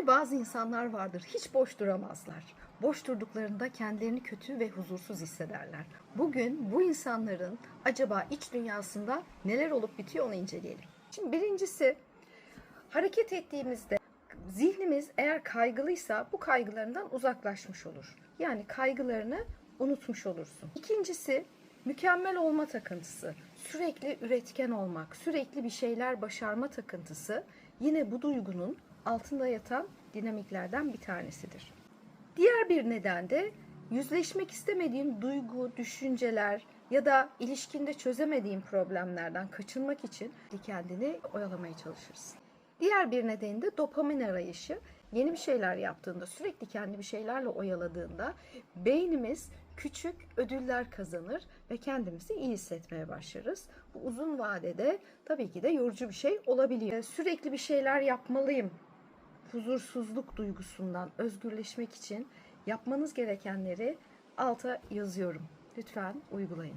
Hani bazı insanlar vardır hiç boş duramazlar. Boş durduklarında kendilerini kötü ve huzursuz hissederler. Bugün bu insanların acaba iç dünyasında neler olup bitiyor onu inceleyelim. Şimdi birincisi hareket ettiğimizde zihnimiz eğer kaygılıysa bu kaygılarından uzaklaşmış olur. Yani kaygılarını unutmuş olursun. İkincisi mükemmel olma takıntısı. Sürekli üretken olmak, sürekli bir şeyler başarma takıntısı yine bu duygunun altında yatan dinamiklerden bir tanesidir. Diğer bir neden de yüzleşmek istemediğin duygu, düşünceler ya da ilişkinde çözemediğin problemlerden kaçınmak için kendini oyalamaya çalışırsın. Diğer bir nedeni de dopamin arayışı. Yeni bir şeyler yaptığında, sürekli kendi bir şeylerle oyaladığında beynimiz küçük ödüller kazanır ve kendimizi iyi hissetmeye başlarız. Bu uzun vadede tabii ki de yorucu bir şey olabiliyor. Sürekli bir şeyler yapmalıyım, huzursuzluk duygusundan özgürleşmek için yapmanız gerekenleri alta yazıyorum. Lütfen uygulayın.